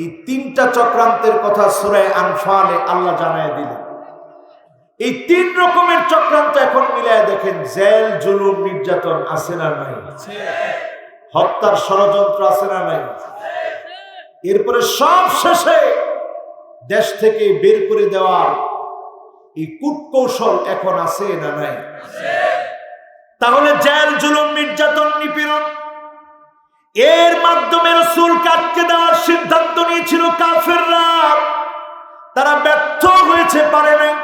এই তিনটা চক্রান্তের কথা সুরায় আনফালে আল্লাহ জানায় দিলেন। এই তিন রকমের চক্রান্ত এখন মিলায় দেখেন, জেল, জুলুম, নির্যাতন আছে না নাই? হত্যার ষড়যন্ত্র আছে না নাই? এরপরে সব শেষে দেশ থেকে বের করে দেওয়ার এই কূটকৌশল এখন আছে না নাই? তাহলে জেল, জুলুম, নির্যাতন, নিপীড়ন, এর মাধ্যমে রসুল কাটকে দেওয়ার তারা ব্যর্থ হয়েছে, পারে নাই।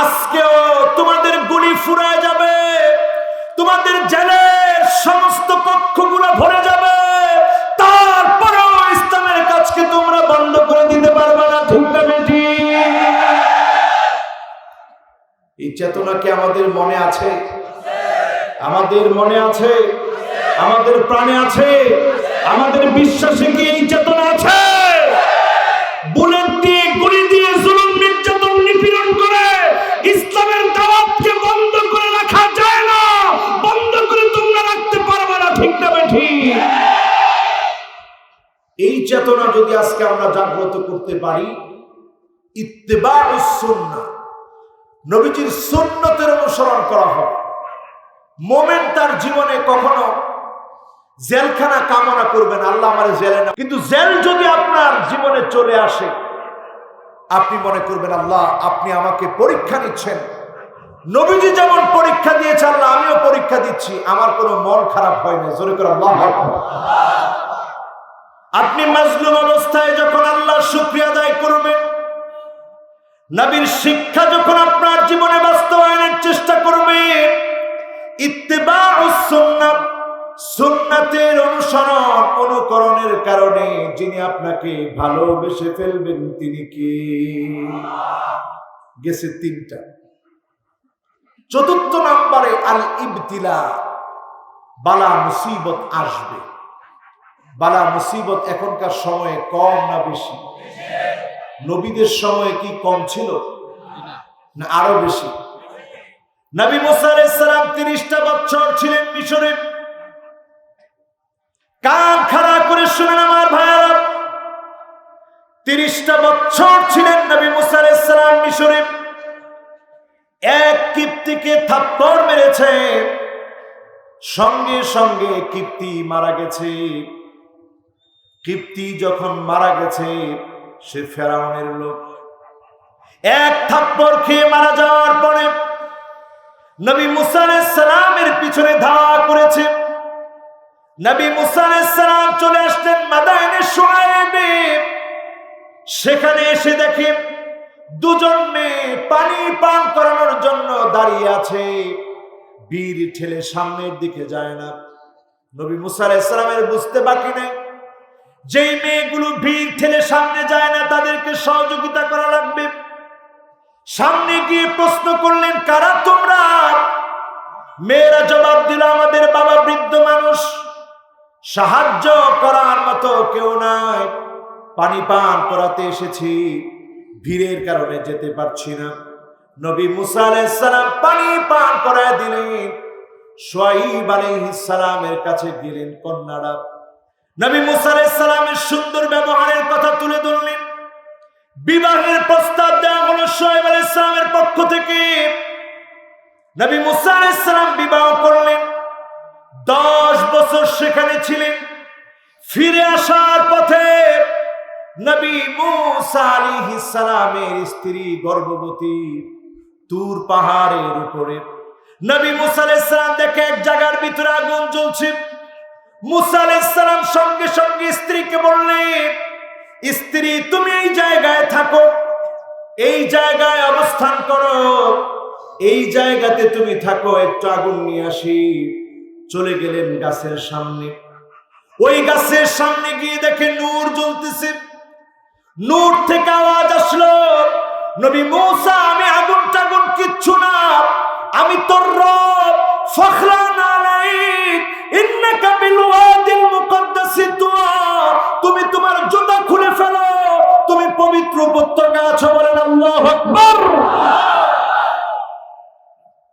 আজকেও তোমাদের গুলি ফুরায় যাবে, তোমাদের জেলের সমস্ত কক্ষগুলো ভরে যাবে, তারপরেও ইসলামের কাজকে তোমরা বন্ধ করে দিতে পারবে না, ঠিক না এই চেতনা কি আমাদের মনে আছে? আমাদের মনে আছে? আমাদের প্রাণে আছে? আমাদের বিশ্বাসে করতে পারি? ইত্তেবা নবীজির অনুসরণ করা মোমেন তার জীবনে কখনো জেলখানা কামনা করবেন আল্লাহ আমার জেলে না। কিন্তু জেল যদি আপনার জীবনে চলে আসে, আপনি মনে করবেন, আল্লাহ, আপনি আমাকে পরীক্ষা নিচ্ছেন। নবীজি যেমন পরীক্ষা দিয়েছে, আল্লাহ, আমিও পরীক্ষা দিচ্ছি। আমার কোনো মন খারাপ হয় না। জোরে করে আল্লাহ আপনি মাজলুম অবস্থায় যখন আল্লাহ শুক্রিয়া আদায় করবেন, নবীর শিক্ষা যখন আপনার জীবনে বাস্তবায়নের চেষ্টা করবে ইত্তেবা সুন্নাত সুন্নাতের অনুসরণ, অনুকরণের কারণে যিনি আপনাকে ভালোবেসে ফেলবেন, তিনি কি? গেছে তিনটা। চতুর্থ নম্বরে আল ইবতিলা বালা মুসিবত আসবে। বালা মুসিবত এখনকার সময়ে কম না বেশি? নবীদের সময়ে কি কম ছিল? না, আরও বেশি। নবী মুসা আলাইহিসসালাম 30টা বছর ছিলেন মিশরে। কান খাড়া করে শুনেন আমার ভাইয়ারা 30টা বছর ছিলেন নবী মুসা আলাইহিসসালাম মিশরে। এক কিপ্তিকে থাপ্পড় মেরেছে, সঙ্গে সঙ্গে কিপ্তি মারা গেছে। কিপ্তি যখন মারা গেছে, সে ফেরাউনের লোক। এক থাপ্পড় খেয়ে মারা যাওয়ার পরে নবী মুসা সালামের পিছনে ধাওয়া করেছে। নবী মুসা সালাম চলে আসলেন মাদায়নে সোয়াইবে সেখানে এসে দেখে দুজন মেয়ে পানি পান করানোর জন্য দাঁড়িয়ে আছে। বীর ঠেলে সামনের দিকে যায় না। নবী মুসা সালামের বুঝতে বাকি নেই। যেই মেয়েগুলো ভিড় ঠেলে সামনে যায় না, তাদেরকে সহযোগিতা করা লাগবে। সামনে গিয়ে প্রশ্ন করলেন, কারা তোমরা? মেয়েরা জবাব দিল, আমাদের বাবা বৃদ্ধ মানুষ। সাহায্য করার মতো কেউ নাই। পানি পান করাতে এসেছি। ভিড়ের কারণে যেতে পারছি না। নবী মুসা আলাইসালাম পানি পান করায় দিলেন। সোয়াইব আলাইহিস সালামের কাছে গেলেন কন্যারা। নবী মুসা আলাইসালামের সুন্দর ব্যবহারের কথা তুলে ধরলেন। বিবাহের প্রস্তাব দেওয়া হলো সোহেব আল ইসলামের পক্ষ থেকে। নবী মুসা আলাইসালাম বিবাহ করলেন। দশ বছর সেখানে ছিলেন। ফিরে আসার পথে নবী সালামের স্ত্রী গর্ভবতী তুর পাহাড়ের উপরে। নবী মুসা আলাইহিস সালাম দেখে এক জায়গার ভিতরে আগুন জ্বলছে। মুসা আলাইহিস সালাম সঙ্গে সঙ্গে স্ত্রীকে বললেন স্ত্রী, তুমি এই জায়গায় থাকো, এই জায়গায় অবস্থান করো, এই জায়গাতে তুমি থাকো, একটু আগুন নিয়ে আসি। চলে গেলেন গাছের সামনে। ওই গাছের সামনে গিয়ে দেখে নূর জ্বলতেছে। নূর থেকে আওয়াজ আসলো, নবী মৌসা, আমি আগুন টাগুন কিচ্ছু না, আমি তোর রব, ফখরান আলাইক। তুমি তোমার জুতা খুলে ফেলো। তুমি পবিত্র উপত্যকা আছো বলেন আল্লাহু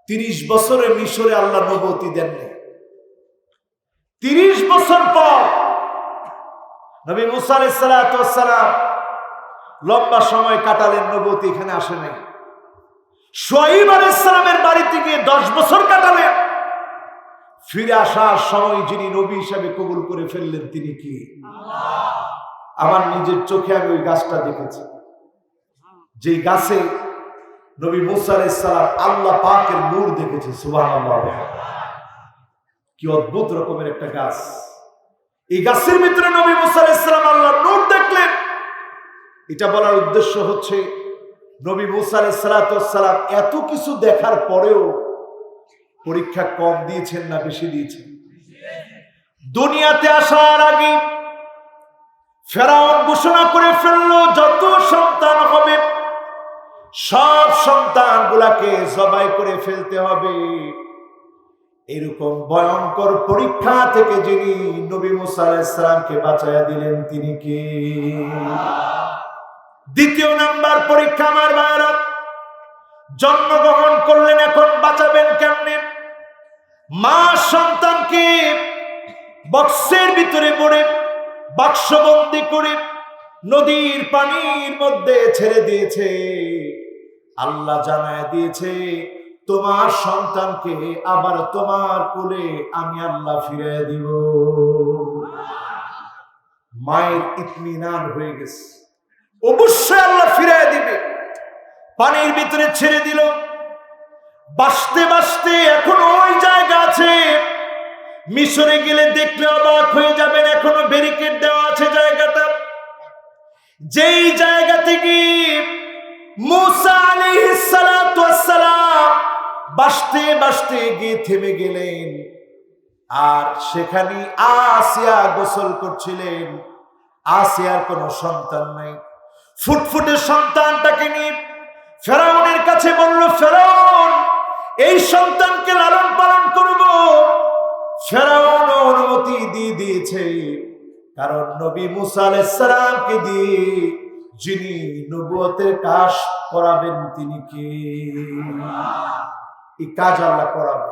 30 বছরে মিশরে আল্লাহ নবতি দেননি। 30 বছর পর নবী মুসা আলাইসালাম লম্বা সময় কাটালেন, নবতী এখানে আসে নাই সোয়াইব আলাইসালামের বাড়িতে গিয়ে দশ বছর কাটালেন। ফিরে আসার সময় যিনি নবী হিসাবে কবুল করে ফেললেন তিনি কি? আমার নিজের চোখে আমি ওই গাছটা দেখেছি। যে গাছে নবী মুসা আলাইসালাম আল্লাহ পাকের নূর দেখেছে সুবাহ কি অদ্ভুত রকমের একটা গাছ। এই গাছের ভিতরে নবী মুসা আলাইসালাম আল্লাহ নূর দেখলেন। এটা বলার উদ্দেশ্য হচ্ছে, নবী মুসা আলাইসালাম এত কিছু দেখার পরেও পরীক্ষা কম দিয়েছেন না বেশি দিয়েছেন? দুনিয়াতে আসার আগে ফেরাউন ঘোষণা করে ফেলল, যত সন্তান হবে, সব সন্তান গুলাকে জবাই করে ফেলতে হবে। এরকম ভয়ঙ্কর পরীক্ষা থেকে যিনি নবী মুসা আলাইসালামকে বাঁচাইয়া দিলেন, তিনি কি? দ্বিতীয় নাম্বার পরীক্ষা আমার ভাইরা জন্মগ্রহণ করলেন এখন বাঁচাবেন কেমনে? মা সন্তানকে বক্সের ভিতরে পড়ে বাক্সবন্দি করে নদীর পানির মধ্যে ছেড়ে দিয়েছে। আল্লাহ জানায় দিয়েছে, তোমার সন্তানকে আবার তোমার কোলে আমি আল্লাহ ফিরে দিব। মায়ের ইতমিনান হয়ে গেছে। অবশ্যই আল্লাহ ফিরে দিবে। পানির ভিতরে ছেড়ে দিল। বাসতে বাসতে এখন ওই জায়গা আছে। মিশরে গেলে দেখলে অবাক হয়ে যাবেন, এখনও ব্যারিকেড দেওয়া আছে জায়গাটা। যেই জায়গা থেকে মুসা ওয়াসসালাম বাসতে বাসতে গিয়ে থেমে গেলেন। আর সেখানে আসিয়া গোসল করছিলেন। আসিয়ার কোনো সন্তান নাই। ফুটফুটে সন্তানটাকে নিয়ে ফেরাউনের কাছে বলল, ফেরাউন, এই সন্তানকে লালন পালন করব। ফেরাউন অনুমতি দিয়ে দিয়েছে, কারণ নবী মুসা দিয়ে যিনি নবুয়তের কাজ করাবেন তিনি কে? এই কাজ আল্লাহ করাবে।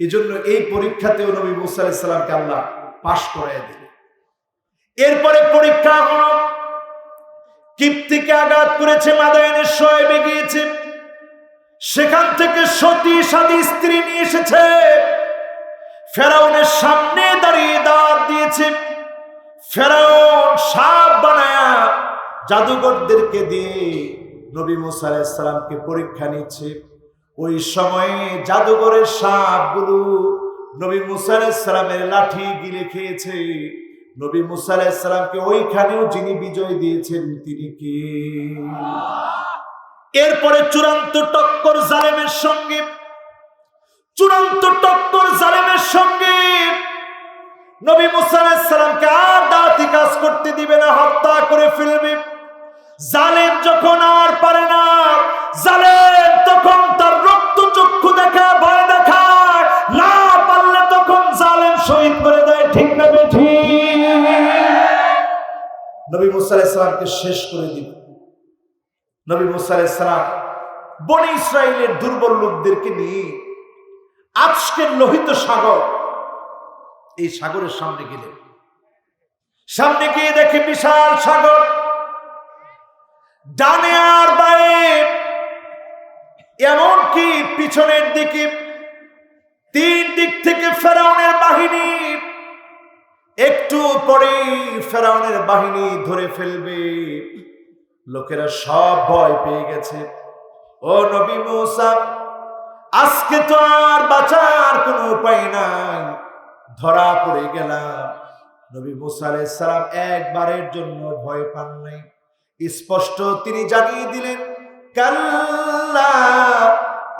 এই জন্য এই পরীক্ষাতেও নবী মুসা আলাইসালামকে আল্লাহ পাশ করাই দিলেন। এরপরে পরীক্ষা হলো কিপ্তিকে আঘাত করেছে মাদায়নের শোয়েবে গিয়েছে সেখান থেকে সতী সাদী স্ত্রী নিয়ে এসেছে। ফেরাউনের সামনে দাঁড়িয়ে দাঁত দিয়েছে। ফেরাউন সাপ বানায়া জাদুঘরদেরকে দিয়ে নবী মুসা আলাইসালামকে পরীক্ষা নিচ্ছে। ওই সময়ে জাদুঘরের সাপগুলো নবী মুসা আলাইসালামের লাঠি গিলে খেয়েছে। নবী মুসা আলাইসালামকে ওইখানেও যিনি বিজয় দিয়েছেন, তিনি কি? এরপরে চূড়ান্ত টক্কর জালেমের সঙ্গে, চূড়ান্ত টক্কর জালেমের সঙ্গে নবী মুসা আলাইসালামকে আর দাঁতি কাজ করতে দিবে না, হত্যা করে ফেলবে। জালেম যখন আর পারে না, জালেম তখন তার রক্ত চক্ষু দেখা, ভয় দেখা না পারলে তখন জালেম শহীদ করে দেয়, ঠিক না? নবী মুসা শেষ করে দিবে। নবী মুসা বনে ইসরায়েলের দুর্বল লোকদেরকে নিয়ে আজকের লোহিত সাগর, এই সাগরের সামনে গেলেন। সামনে গিয়ে দেখে বিশাল সাগর, ডানে আর বায়ে, এমনকি পিছনের দিকে তিন দিক থেকে ফেরাউনের একটু পরেই ফেরাউনের বাহিনী ধরে ফেলবে। লোকেরা সব ভয় পেয়ে গেছে। ও নবী মৌসা, আজকে তো আর বাঁচার কোনো উপায় নাই। ধরা পড়ে গেলাম। নবী মুসা সালাম একবারের জন্য ভয় পান নাই। স্পষ্ট তিনি জানিয়ে দিলেন, কাল্লা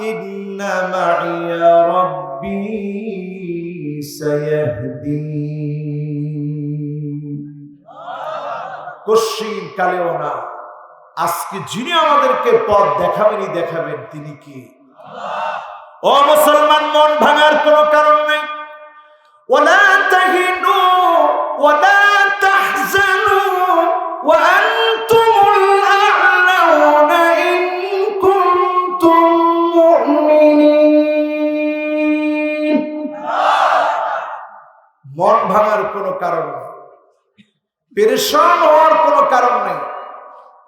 ইন্না মাইয়া রাব্বি সায়াহদিন। কশিন কালেও না। আজকে যিনি আমাদেরকে পথ দেখাবেনই দেখাবেন তিনি কি? ও মুসলমান, মন ভাঙার কোনো কারণ নেই। মন ভাঙার কোনো কারণ নেই। পেরেশান হওয়ার কোনো কারণ নেই।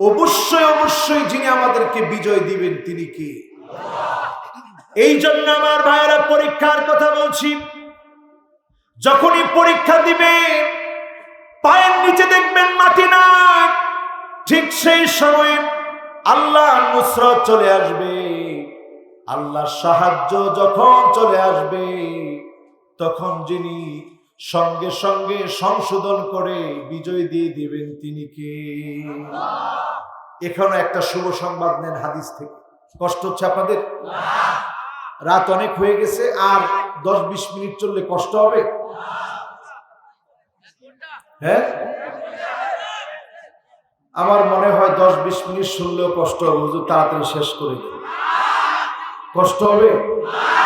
অবশ্যই অবশ্যই যিনি আমাদেরকে বিজয় দিবেন তিনি কি? এই জন্য আমার ভাইয়েরা পরীক্ষার কথা বলছি। যখনই পরীক্ষা দিবে, পায়ের নিচে দেখবেন মাটি না ঠিক সেই সময়ে আল্লাহ নুসরত চলে আসবে। আল্লাহ সাহায্য যখন চলে আসবে, তখন যিনি সঙ্গে সঙ্গে সংশোধন করে বিজয় দিয়ে দিবেন তিনি কে? এখানে একটা শুভ সংবাদ নেন হাদিস থেকে। কষ্ট হচ্ছে আপনাদের? রাত অনেক হয়ে গেছে, আর দশ বিশ মিনিট চললে কষ্ট হবে? হ্যাঁ? আমার মনে হয় দশ বিশ মিনিট শুনলেও কষ্ট হবে। হুজুর, তাড়াতাড়ি শেষ করে কষ্ট হবে?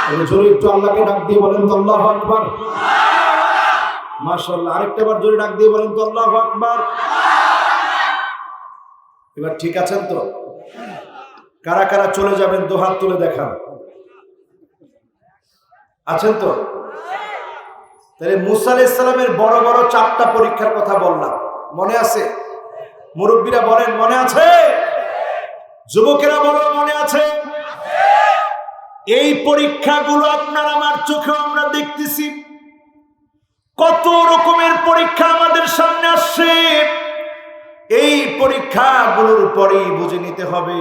তাহলে জোরে একটু আল্লাহকে ডাক দিয়ে বলেন তো আল্লাহ আকবার। মাশাল্লাহ আরেকটা বার জোরে ডাক দিয়ে বলেন তো, আল্লাহ আকবার। এবার ঠিক আছেন তো? কারা কারা চলে যাবেন, দু হাত তুলে দেখান। আছেন তো? তাহলে মুসা আলাইহিস বড় বড় চারটা পরীক্ষার কথা বললাম। মনে আছে? মুরব্বীরা বলেন, মনে আছে? যুবকেরা বলেন, মনে আছে? এই পরীক্ষাগুলো আপনার আমার চোখে আমরা দেখতেছি। কত রকমের পরীক্ষা আমাদের সামনে আসছে। এই পরীক্ষাগুলোর পরেই বুঝে নিতে হবে,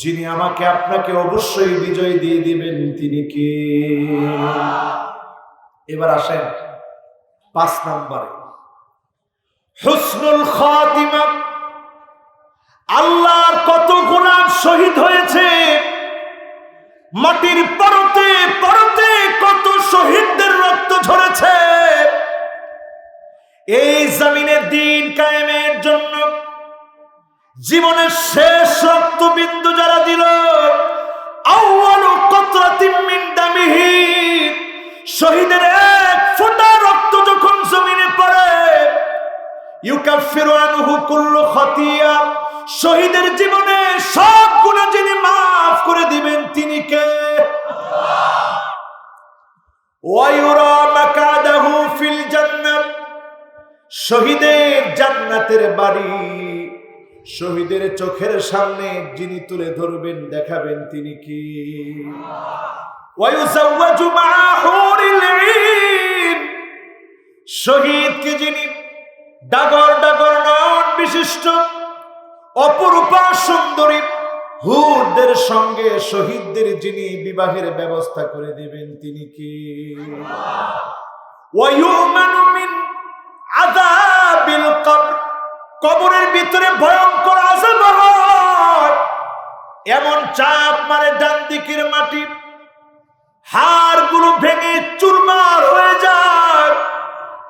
যিনি আমাকে আপনাকে অবশ্যই বিজয় দিয়ে দিবেন, তিনি কে? এবার আসেন পাঁচ নম্বরে। হুসনুল খাতিমা, আল্লাহর কত গোলাম শহীদ হয়েছে, মাটির পরতে পরতে এই জমিনের দিন কায়েমের জন্য জীবনের শেষ রক্তবিন্দু যারা দিল শহীদের এক রক্ত যখন জমিনে পড়ে শহীদের জীবনে সব গুনাহ যিনি মাফ করে দিবেন, তিনি কে? ওয়ায়ুরা শহীদের জান্নাতের বাড়ি। শহীদের চোখের সামনে যিনি তুলে ধরবেন, দেখাবেন তিনি কি? ঈন শহীদকে যিনি? ডাগর ডাগর নয়ন বিশিষ্ট। অপরূপা সুন্দরী। হুরদের সঙ্গে শহীদদের যিনি বিবাহের ব্যবস্থা করে দিবেন তিনি কি? ওয়ায়ুমানু মিন আযাবিল কবর। কবরের ভিতরে ভয়ঙ্কর আযাব হয়। এমন চাপ মারে ডান দিকের মাটি। হাড়গুলো ভেঙে চুরমার হয়ে যায়।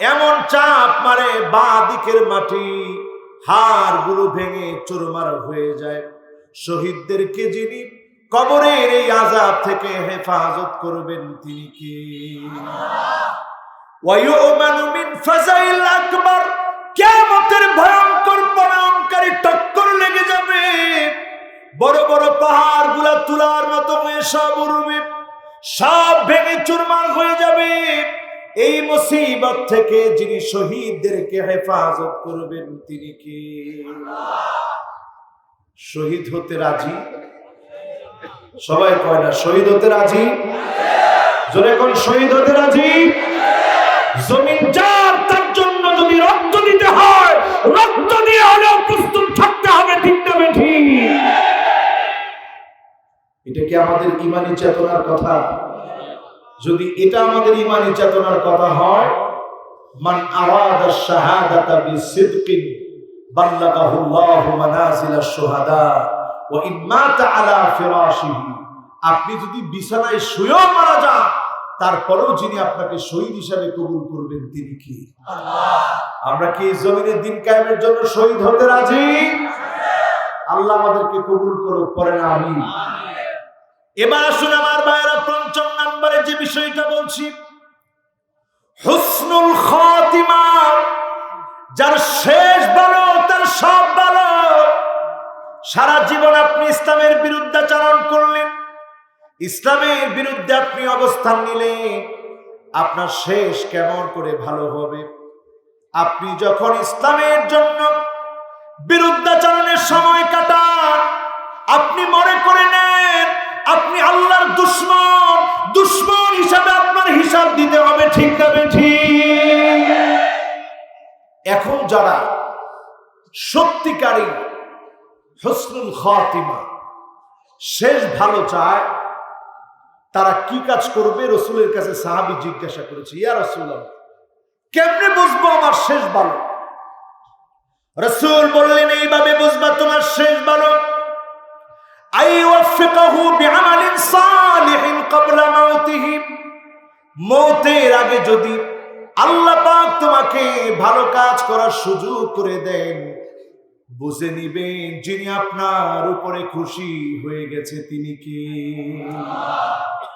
এমন চাপ মারে বা দিকের মাটি। হাড়গুলো ভেঙে চুরমার হয়ে যায়। শহীদদেরকে যিনি কবরের এই আজাব থেকে হেফাজত করবেন তিনি কি? আকবার। কিয়ামতের ভয়ঙ্কর পরাঙ্কারী টক্কর লেগে যাবে। বড় বড় পাহাড়গুলা তুলার মতো হয়ে সব উড়বে, সব ভেঙে চুরমার হয়ে যাবে। এই মুসিবত থেকে যিনি শহীদদেরকে হেফাজত করবেন, তিনি কি? শহীদ হতে রাজি? সবাই কয় না, শহীদ হতে রাজি? জোরে কোন, শহীদ হতে রাজি? জমিন যার, তার জন্য যদি রক্ত দিতে হয়, রক্ত দিয়ে হলেও প্রস্তুত থাকতে হবে, ঠিক না ঠিক এটা কি আমাদের ইমানি চেতনার কথা? যদি এটা আমাদের ইমানি চেতনার কথা হয়, মান আরাদা শাহাদাতা বিসিদকিন বাল্লাগাহু আল্লাহু মানাজিল আশ-শুহাদা ওয়া ইন মাতা আলা ফিরাশিহি। আপনি যদি বিছানায় শুয়েও মারা যান তারপরেও যিনি আপনাকে শহীদ হিসাবে কবুল করবেন তিনি কি? আমরা কি জমিনের দিন কায়েমের জন্য শহীদ হতে রাজি? আল্লাহ আমাদেরকে কবুল করুক পরে না আমি এবার আসুন আমার ভাইয়েরা পঞ্চম নম্বরে যে বিষয়টা বলছি হুসনুল খাতিমা যার শেষ ভালো তার সব ভালো। সারা জীবন আপনি ইসলামের বিরুদ্ধাচরণ করলেন। ইসলামের বিরুদ্ধে আপনি অবস্থান নিলেন আপনার শেষ কেমন করে ভালো হবে? আপনি যখন ইসলামের জন্য বিরুদ্ধাচরণের সময় কাটান, আপনি মনে করে নেন, আপনি আল্লাহর দুশ্মন দুশ্মন হিসাবে আপনার হিসাব দিতে হবে, ঠিক না ঠিক এখন যারা সত্যিকারী হসনুল খাতিমা, শেষ ভালো চায় তারা কি কাজ করবে? রসুলের কাছে সাহাবি জিজ্ঞাসা করেছে, ইয়া রসুল কেমনে বুঝব আমার শেষ ভালো রসুল বললেন, এইভাবে বুঝবা তোমার শেষ ক্বাবলা মৌতের আগে যদি আল্লাহ তোমাকে ভালো কাজ করার সুযোগ করে দেন, বুঝে নিবেন যিনি আপনার উপরে খুশি হয়ে গেছে তিনি কি?